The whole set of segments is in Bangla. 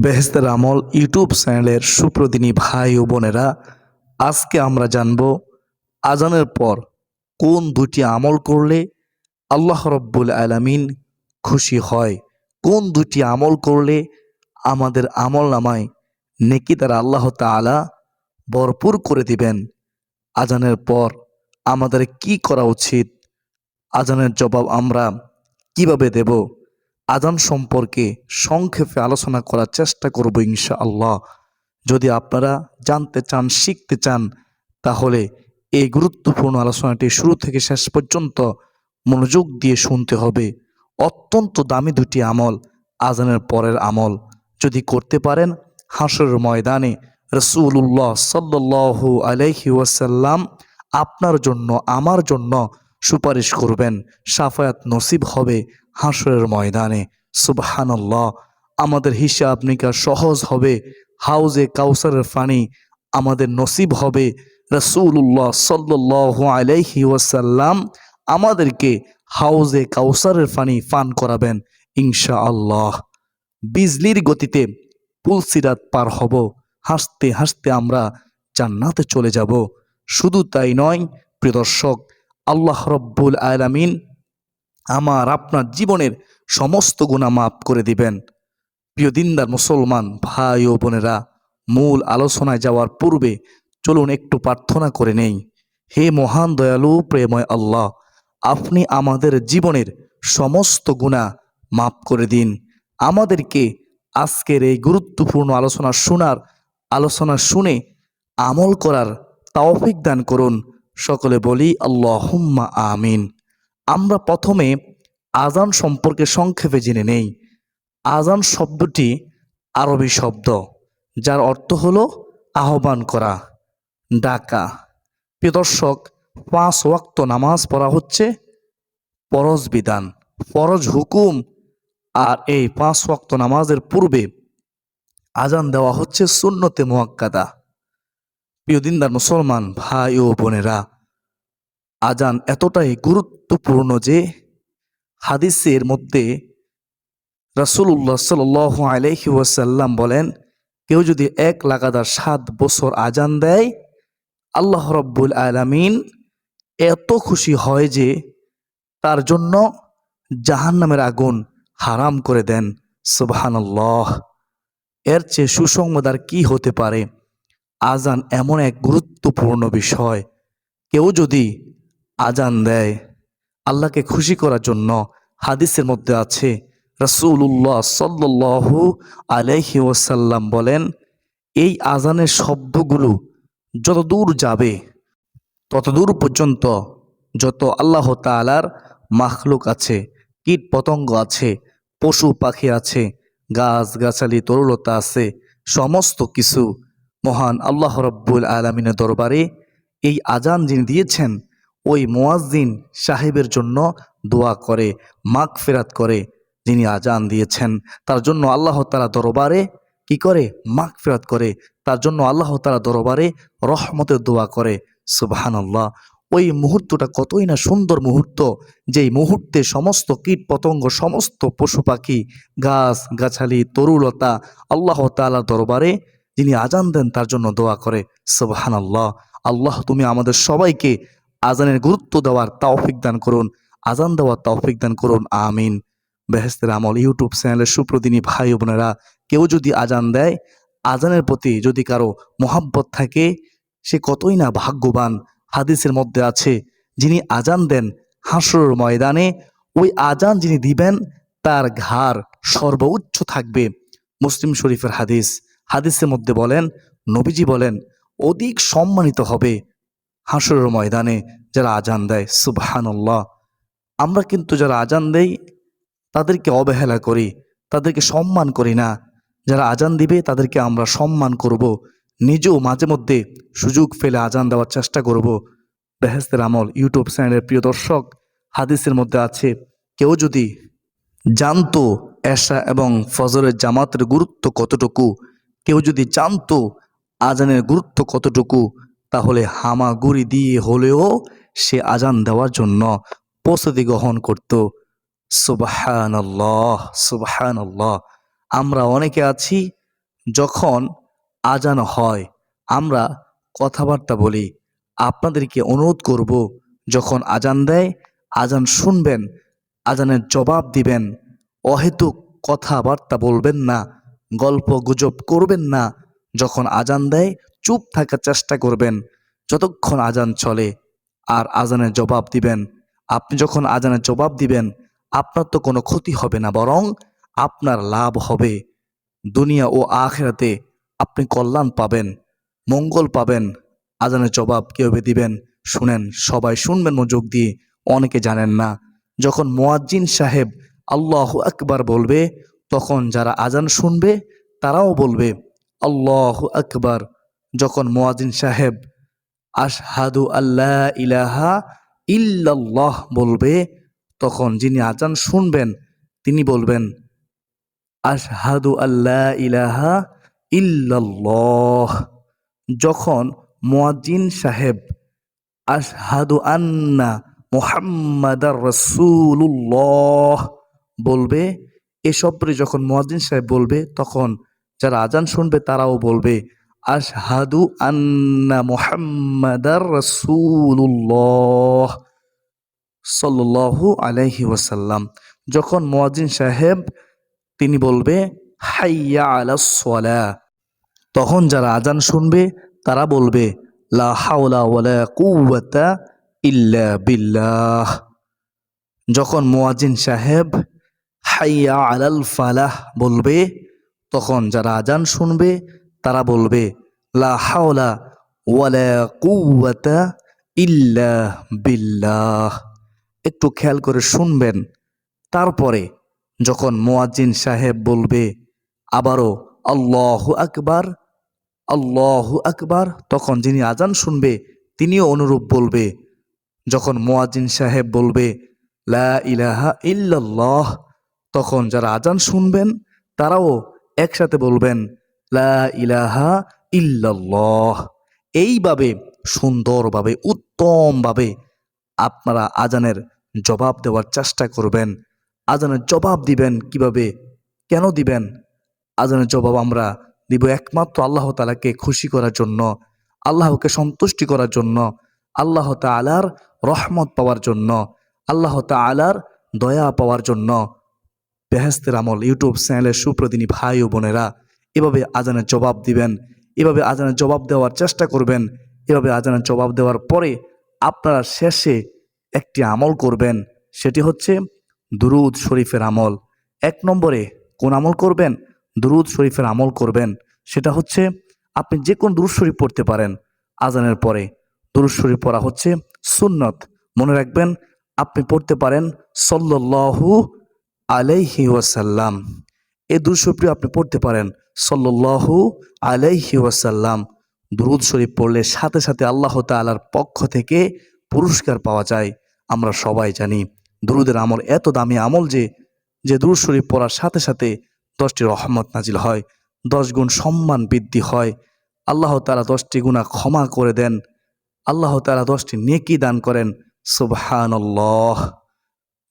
বেহেস্তের আমল ইউটিউব চ্যানেলের সুপ্রদিনী ভাই ও বোনেরা, আজকে আমরা জানব আজানের পর কোন দুটি আমল করলে আল্লাহ রব্বুল আলামিন খুশি হয়, কোন দুটি আমল করলে আমাদের আমল নামায় নেকি তারা আল্লাহ তাআলা ভরপুর করে দিবেন, আজানের পর আমাদের কি করা উচিত, আজানের জবাব আমরা কীভাবে দেব? আজান সম্পর্কে সংক্ষেপে আলোচনা করার চেষ্টা করব ইনশা আল্লাহ যদি আপনারা জানতে চান, শিখতে চান, তাহলে এই গুরুত্বপূর্ণ আলোচনাটি শুরু থেকে শেষ পর্যন্ত মনোযোগ দিয়ে শুনতে হবে। অত্যন্ত দামি দুটি আমল, আজানের পরের আমল। যদি করতে পারেন, হাসরের ময়দানে রসুল্লাহ সাল্লু আলাইহি ওয়াসাল্লাম আপনার জন্য, আমার জন্য সুপারিশ করবেন, সাফায়াত নসিব হবে হাসরের ময়দানে। সুবহানাল্লাহ, আমাদের হিসাব নিকাশ সহজ হবে, হাউজে কাউসারের ফানি আমাদের নসিব হবে। রসুল্লাহ সাল্লাহ আলাইহি ওয়াসাল্লাম আমাদেরকে হাউজে কাউসারের ফানি ফান করাবেন ইনশা আল্লাহ বিজলির গতিতে পুলসিরাত পার হব, হাসতে হাসতে আমরা জান্নাতে চলে যাব। শুধু তাই নয়, প্রিয় দর্শক আল্লাহ রব্বুল আলামিন আমার আপনার জীবনের সমস্ত গুণা মাফ করে দিবেন। প্রিয় দিনদার মুসলমান, ভাই ও বোনেরা, মূল আলোচনায় যাওয়ার পূর্বে চলুন একটু প্রার্থনা করে নেই। হে মহান দয়ালু প্রেময় আল্লাহ, আপনি আমাদের জীবনের সমস্ত গুণা মাফ করে দিন। আমাদেরকে আজকের এই গুরুত্বপূর্ণ আলোচনা শোনার, আলোচনা শুনে আমল করার তাওফিক দান করুন। সকলে বলি, আল্লাহুম্মা আমিন। আমরা প্রথমে আজান সম্পর্কে সংক্ষেপে জেনে নেই। আজান শব্দটি আরবি শব্দ, যার অর্থ হল আহ্বান করা, ডাকা। প্রিয় দর্শক, পাঁচ ওয়াক্ত নামাজ পড়া হচ্ছে ফরজ বিধান, ফরজ হুকুম, আর এই পাঁচ ওয়াক্ত নামাজের পূর্বে আজান দেওয়া হচ্ছে সুন্নতে মোয়াক্কাদা। প্রিয় দিনদার মুসলমান ভাই ও বোনেরা, আজান এতটাই গুরুত্বপূর্ণ যে হাদিসের মধ্যে রাসুল্লাহ সাল আলহি ওয়াসাল্লাম বলেন, কেউ যদি এক লাগাতার সাত বছর আজান দেয়, আল্লাহ রব্বুল আলামিন এত খুশি হয় যে তার জন্য জাহান্নামের আগুন হারাম করে দেন। সুবহানাল্লাহ। এর চেয়ে সুসংবাদ আর কি হতে পারে? আজান এমন এক গুরুত্বপূর্ণ বিষয়। কেউ যদি আজান দেয়, আল্লাহকে খুশি করার জন্য হাদিসের মধ্যে আছে রসুল্লাহ সাল্লু আলহি ওসাল্লাম বলেন, এই আজানের শব্দগুলো যত দূর যাবে, তত দূর পর্যন্ত যত আল্লাহ তালার মাখলুক আছে কীট পতঙ্গ আছে, পশু পাখি আছে গাছ গাছালি তরুলতা আছে, সমস্ত কিছু মহান আল্লাহ রব্বুল আলমিনের দরবারে এই আজান যিনি দিয়েছেন, ওই মোয়াজ্জিন সাহেবের জন্য দোয়া করে মাগ ফেরাত করে যিনি আজান দিয়েছেন। তার জন্য আল্লাহ তালা দরবারে কি করে? মাগ ফেরাত করে। তার জন্য আল্লাহ তালা দরবারে রহমতের দোয়া করে। সুবাহান আল্লাহ ওই মুহূর্তটা কতই না সুন্দর মুহূর্ত, যেই মুহূর্তে সমস্ত কীট পতঙ্গ, সমস্ত পশু পাখি, গাছ, গাছালি, তরুলতা আল্লাহ তালার দরবারে যিনি আজান দেন, তার জন্য দোয়া করে সুবাহান আল্লাহ আল্লাহ তুমি আমাদের সবাইকে আজানের গুরুত্ব দেওয়ার তাওফিক দান করুন, আজান দেওয়ার তাওফিক দান করুন, আমিন। বেহেস্তের আমল ইউটিউব চ্যানেলের সুপ্রদিনী ভাই বোনেরা, কেউ যদি আজান দেয়, আজানের প্রতি যদি কারও মোহাব্বত থাকে, সে কতই না ভাগ্যবান হাদিসের মধ্যে আছে, যিনি আজান দেন হাসর ময়দানে, ওই আজান যিনি দিবেন, তার ঘাড় সর্বোচ্চ থাকবে। মুসলিম শরীফের হাদিস হাদিসের মধ্যে বলেন, নবীজি বলেন, অধিক সম্মানিত হবে হাসরের ময়দানে যারা আজান দেয়, সুবহানাল্লাহ আমরা কিন্তু যারা আজান দেই, তাদেরকে অবহেলা করি, তাদেরকে সম্মান করি না যারা আজান দিবে, তাদেরকে আমরা সম্মান করব। নিজেও মাঝে মধ্যে সুযোগ ফেলে আজান দেওয়ার চেষ্টা করব। বেহেস্তের আমল, ইউটিউব চ্যানেলের প্রিয় দর্শক, হাদিসের মধ্যে আছে, কেউ যদি জানতো এশা এবং ফজরের জামাতের গুরুত্ব কতটুকু কেউ যদি জানতো আজানের গুরুত্ব কতটুকু, তাহলে হামাগুড়ি দিয়ে হলেও সে আজান দেওয়ার জন্য প্রস্তুতি গ্রহণ করত। সুবাহান আল্লাহ সুবাহান আমরা অনেকে আছি, যখন আজান হয়, আমরা কথাবার্তা বলি। আপনাদেরকে অনুরোধ করব, যখন আজান দেয়, আজান শুনবেন, আজানের জবাব দিবেন। অহেতুক কথাবার্তা বলবেন না। গল্প গুজব করবেন না। যখন আজান দেয়, চুপ থাকার চেষ্টা করবেন। যতক্ষণ আজান চলে, আর আজানের জবাব দিবেন। আপনি যখন আজানের জবাব দিবেন, আপনার তো কোনো ক্ষতি হবে না, বরং আপনার লাভ হবে। দুনিয়া ও আখেরাতে আপনি কল্যাণ পাবেন, মঙ্গল পাবেন। আজানের জবাব কীভাবে দিবেন, শুনেন। সবাই শুনবেন মনোযোগ দিয়ে, অনেকে জানেন না। যখন মোয়াজ্জিন সাহেব আল্লাহ আকবার বলবে তখন যারা আজান শুনবে, তারাও বলবে, আল্লাহ আকবার। যখন মোয়াজিন সাহেব, আশহাদু আল্লাহ ইলাহা ইল্লাল্লাহ বলবে, তখন যিনি আজান শুনবেন, তিনি বলবেন, আশহাদু আল্লাহ ইলাহা ইল্লাল্লাহ। যখন মুয়াজ্জিন সাহেব, আশহাদু আন্না মুহাম্মাদার রাসূলুল্লাহ বলবে এসবরে যখন মুয়াজ্জিন সাহেব বলবে, তখন যারা আজান শুনবে তারাও বলবে, আশহাদু আন্না মুহাম্মাদার রাসূলুল্লাহ সাল্লাল্লাহু আলাইহি ওয়াসাল্লাম। যখন মুয়াজ্জিন সাহেব তিনি বলবে, হাইয়া আলাস সালাহ তখন যারা আজান শুনবে তারা বলবে, লা হাওলা ওয়ালা কুওয়াতা ইল্লা বিল্লাহ। যখন মুয়াজ্জিন সাহেব হাইয়া আলাল ফালাহ বলবে, তখন যারা আজান শুনবে, তারা বলবে, লা হাওলা ওয়ালা কুওয়াতা ইল্লা বিল্লাহ। একটু খেয়াল করে শুনবেন। তারপরে যখন মুয়াজ্জিন সাহেব বলবে, আবারও আল্লাহু আকবার আল্লাহু আকবার, তখন যিনি আজান শুনবে, তিনিও অনুরূপ বলবে। যখন মুয়াজ্জিন সাহেব বলবে, লা ইলাহা ইল্লাল্লাহ তখন যারা আজান শুনবেন, তারাও একসাথে বলবেন, লা ইলাহা ইল্লাল্লাহ। এইভাবে, সুন্দরভাবে, উত্তমভাবে আপনারা আজানের জবাব দেওয়ার চেষ্টা করবেন। আজানের জবাব দিবেন কীভাবে? কেন দিবেন? আজানের জবাব আমরা দিব একমাত্র আল্লাহ তালাকে খুশি করার জন্য, আল্লাহকে সন্তুষ্টি করার জন্য, আল্লাহ তালার রহমত পাওয়ার জন্য, আল্লাহ তালার দয়া পাওয়ার জন্য। বেহেস্তের আমল ইউটিউব চ্যানেলের সুপ্রদিনী ভাই ও বোনেরা, এভাবে আজানের জবাব দিবেন, এভাবে আজানের জবাব দেওয়ার চেষ্টা করবেন, এভাবে আজানের জবাব দেওয়ার পরে আপনারা শেষে একটি আমল করবেন, সেটি হচ্ছে দুরুদ শরীফের আমল। এক নম্বরে কোন আমল করবেন? দুরুদ শরীফের আমল করবেন, সেটা হচ্ছে আপনি যে কোন দুরুদ শরীফ পড়তে পারেন আজানের পরে। দুরুদ শরীফ পড়া হচ্ছে সুন্নত। মনে রাখবেন, আপনি পড়তে পারেন সল্লাহু আলাইহি ওয়াসাল্লাম। এই দুরুদ আপনি পড়তে পারেন। সল্লাহু আলাইহি ওয়াসাল্লাম দুরুদ শরীফ পড়লে সাথে সাথে আল্লাহ তালার পক্ষ থেকে পুরস্কার পাওয়া যায়। আমরা সবাই জানি দুরুদের আমল এত দামি আমল যে যে দুরুদ শরীফ পড়ার সাথে সাথে দশটি রহমত নাজিল হয়, দশ গুণ সম্মান বৃদ্ধি হয়। আল্লাহ তালা দশটি গুণা ক্ষমা করে দেন। আল্লাহ তালা দশটি নেকি দান করেন। সুবহানাল্লাহ।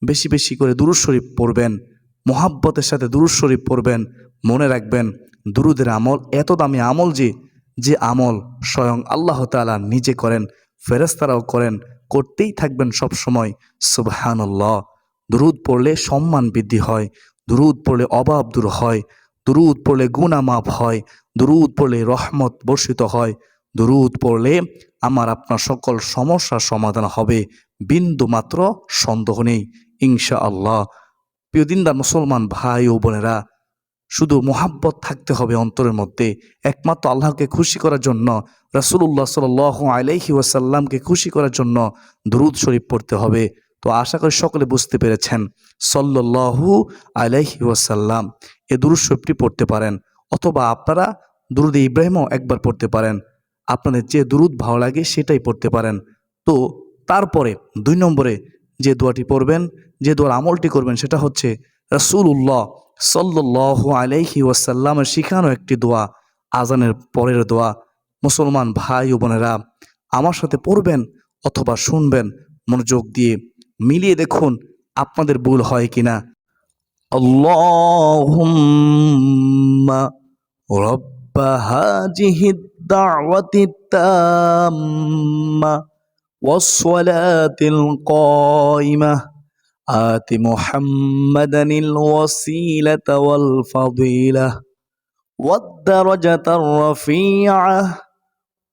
বেশি বেশি করে দুরুদ শরীফ পড়বেন, মোহাব্বতের সাথে দুরুদ শরীফ পড়বেন, মনে রাখবেন দুরুদের আমল এত দামি আমল যে যে আমল স্বয়ং আল্লাহ তালা নিজে করেন ফেরেস্তারাও করেন, করতেই থাকবেন সব সময় সুবহানাল্লাহ। দুরুদ পড়লে সম্মান বৃদ্ধি হয়, দুরুদ পড়লে অভাব দূর হয়, দুরুদ পড়লে গুণা মাপ হয়, দুরুদ পড়লে রহমত বর্ষিত হয়, দুরুদ পড়লে আমার আপনার সকল সমস্যার সমাধান হবে বিন্দু মাত্র সন্দেহ নেই। ইনশা আল্লাহ প্রিয় দিনদার মুসলমান ভাই ও বোনেরা, শুধু মোহাব্বত থাকতে হবে অন্তরের মধ্যে, একমাত্র আল্লাহকে খুশি করার জন্য রাসুল্লাহ সাল আলাইহি ওয়াসাল্লামকে খুশি করার জন্য দুরুদ শরীফ পড়তে হবে। তো আশা করি সকলে বুঝতে পেরেছেন সল্লাহু আলাইহি ওয়াসাল্লাম এ দুরুদ শরীফটি পড়তে পারেন, অথবা আপনারা দুরুদ ইব্রাহিমও একবার পড়তে পারেন। আপনাদের যে দুরুদ ভালো লাগে সেটাই পড়তে পারেন। তো তারপরে দুই নম্বরে যে দোয়াটি পড়বেন, যে দোয়ার আমলটি করবেন, সেটা হচ্ছে রসুল্লাহ সল্ল্লাহ আলাইহি ওয়াসাল্লামের শিখানো একটি দোয়া, আজানের পরের দোয়া। মুসলমান ভাই ও বোনেরা, আমার সাথে পড়বেন অথবা শুনবেন মনোযোগ দিয়ে। মিলিয়ে দেখুন আপনাদের ভুল হয় কি না রব্বা হাজিহিদ দাওয়াতি তাম্মা। والصلاة القائمة. آت محمدا الوسيلة والفضيلة. والدرجة الرفيعة.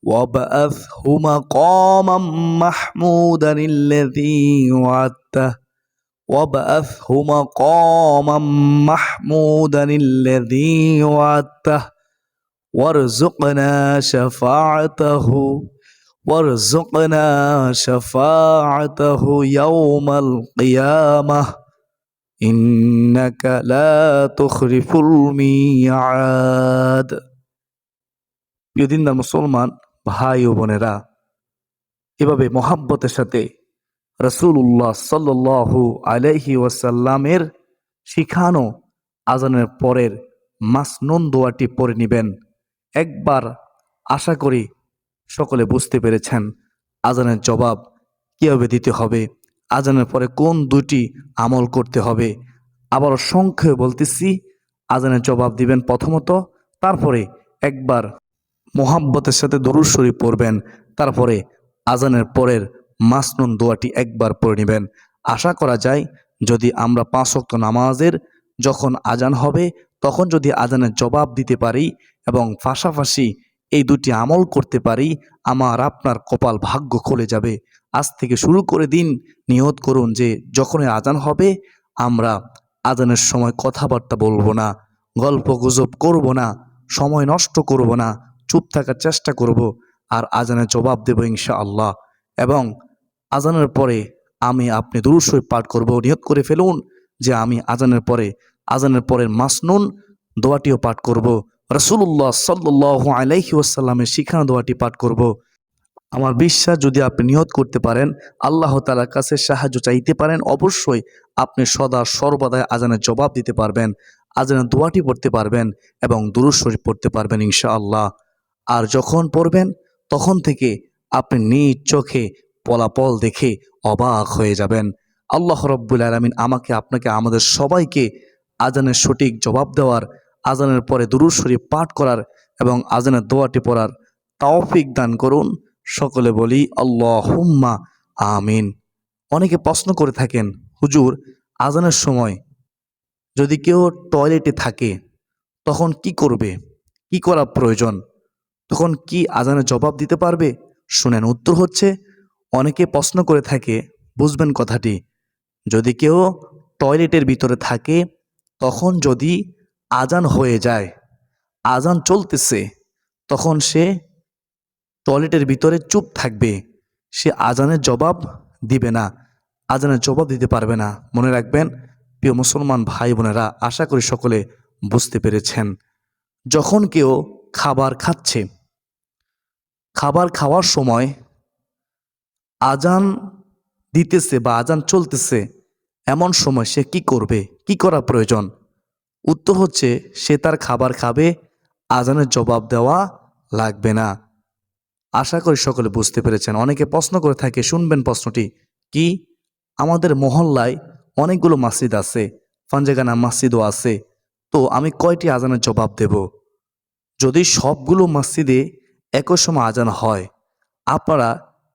وابعثه مقاما محمودا الذي وعدته. وابعثه مقاما محمودا الذي وعدته. وارزقنا شفاعته. وارزقنا شفاعته يوم القيامة إنك لا تخلف الميعاد প্রিয়দিনদার মুসলমান ভাই ও বোনেরা এভাবে মহাব্বতের সাথে রসুল্লাহ সাল্লু আলাইহি ওয়াসাল্লামের শিখানো আজানের পরের মাসনুন দোয়াটি পড়ে নিবেন একবার আশা করি সকলে বুঝতে পেরেছেন আজানের জবাব কীভাবে দিতে হবে, আজানের পরে কোন দুটি আমল করতে হবে। আবার সংখ্যে বলতেছি, আজানের জবাব দিবেন প্রথমত, তারপরে একবার মোহাব্বতের সাথে দরুদ শরীফ পড়বেন, তারপরে আজানের পরের মাসনুন দোয়াটি একবার পড়ে নেবেন। আশা করা যায়, যদি আমরা পাঁচ ওয়াক্ত নামাজের যখন আজান হবে, তখন যদি আজানের জবাব দিতে পারি এবং পাশাপাশি এই দুটি আমল করতে পারি, আমার আপনার কপাল ভাগ্য খুলে যাবে। আজ থেকে শুরু করে দিন, নিয়ত করুন যে যখনই আজান হবে, আমরা আজানের সময় কথাবার্তা বলব না, গল্প গুজব করব না, সময় নষ্ট করব না, চুপ থাকার চেষ্টা করব আর আজানের জবাব দেব ইনশা আল্লাহ এবং আজানের পরে আমি আপনি দুরুসই পাঠ করব, নিয়ত করে ফেলুন যে আমি আজানের পরে, আজানের পরের মাসনুন দোয়াটিও পাঠ করব রসুল্লাহ সাল্লাহ আলাইহি ওয়াসাল্লামের শিখানো দোয়াটি পাঠ করব। আমার বিশ্বাস, যদি আপনি নিয়ত করতে পারেন, আল্লাহ তালার কাছে সাহায্য চাইতে পারেন, অবশ্যই আপনি সদা সর্বদাই আজানের জবাব দিতে পারবেন, আজানের দোয়াটি পড়তে পারবেন এবং দুরুদ শরীফ পড়তে পারবেন ইনশাআল্লাহ। আর যখন পড়বেন, তখন থেকে আপনি নিজ চোখে পলাপল দেখে অবাক হয়ে যাবেন। আল্লাহ রব্বুল আলমিন আমাকে, আপনাকে, আমাদের সবাইকে আজানের সঠিক জবাব দেওয়ার আজানের পরে দুরুদ শরীফ পাঠ করার এবং আজানের দোয়াটি পড়ার তাওফিক দান করুন। সকলে বলি আল্লাহ হুম্মা আমিন। অনেকে প্রশ্ন করে থাকেন, হুজুর, আজানের সময় যদি কেউ টয়লেটে থাকে, তখন কি করবে? কি করা প্রয়োজন? তখন কি আজানের জবাব দিতে পারবে? শুনেন, উত্তর হচ্ছে, অনেকে প্রশ্ন করে থাকে, বুঝবেন কথাটি, যদি কেউ টয়লেটের ভিতরে থাকে, তখন যদি আজান হয়ে যায়। আজান চলতেছে। তখন সে টয়লেটের ভিতরে চুপ থাকবে। সে আজানের জবাব দিবে না। আজানের জবাব দিতে পারবে না। মনে রাখবেন, প্রিয় মুসলমান ভাই বোনেরা, আশা করি সকলে বুঝতে পেরেছেন। যখন কেউ খাবার খাচ্ছে, খাবার খাওয়ার সময় আজান দিতেছে বা আজান চলতেছে, এমন সময় সে কি করবে? কি করা প্রয়োজন? উত্তর হচ্ছে, সে তার খাবার খাবে, আজানের জবাব দেওয়া লাগবে না। আশা করি সকলে বুঝতে পেরেছেন। অনেকে প্রশ্ন করে থাকে, শুনবেন প্রশ্নটি, কি? আমাদের মহল্লায় অনেকগুলো মসজিদ আছে ফাঞ্জেগানা মসজিদও আছে, তো আমি কয়টি আজানের জবাব দেব? যদি সবগুলো মসজিদে একই সময় আজান হয়, আপনারা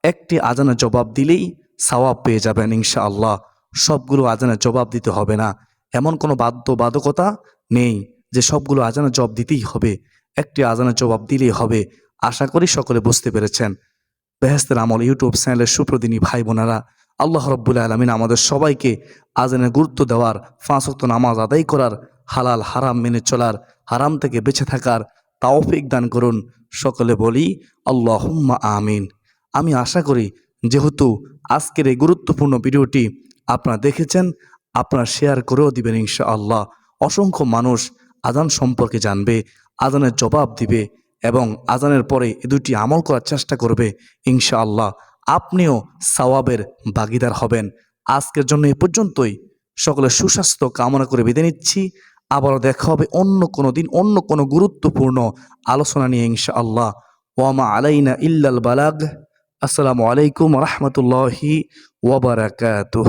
একটি আজানের জবাব দিলেই সওয়াব পেয়ে যাবেন ইনশা আল্লাহ সবগুলো আজানের জবাব দিতে হবে না। এমন কোনো বাধ্যবাধকতা নেই যে সবগুলো আজানের জবাব দিতেই হবে। একটি আজানের জবাব দিলেই হবে। আশা করি সকলে বুঝতে পেরেছেন। বেহেস্তের আমল ইউটিউব চ্যানেলের সুপ্রদিনী ভাই বোনেরা আল্লাহ রব্বুল আলমিন আমাদের সবাইকে আজানের গুরুত্ব দেওয়ার ফাঁসক্ত নামাজ আদায় করার, হালাল, হারাম মেনে চলার, হারাম থেকে বেঁচে থাকার তাওফিক দান করুন। সকলে বলি, আল্লাহুম্মা আমিন। আমি আশা করি, যেহেতু আজকের এই গুরুত্বপূর্ণ ভিডিওটি আপনারা দেখেছেন আপনারা শেয়ার করেও দিবেন ইনশা আল্লাহ অসংখ্য মানুষ আজান সম্পর্কে জানবে আজানের জবাব দিবে এবং আজানের পরে এ দুটি আমল করার চেষ্টা করবে ইনশা আল্লাহ আপনিও সওয়াবের ভাগিদার হবেন। আজকের জন্য এ পর্যন্তই। সকলে সুস্বাস্থ্য কামনা করে বেঁধে নিচ্ছি। আবারও দেখা হবে অন্য কোনো দিন, অন্য কোনো গুরুত্বপূর্ণ আলোচনা নিয়ে ইনশা আল্লাহ ওয়ামা আলাইনা ইল্লাল বালাগ। আসসালামু আলাইকুম রহমতুল্লাহি ওবরাকাতুহ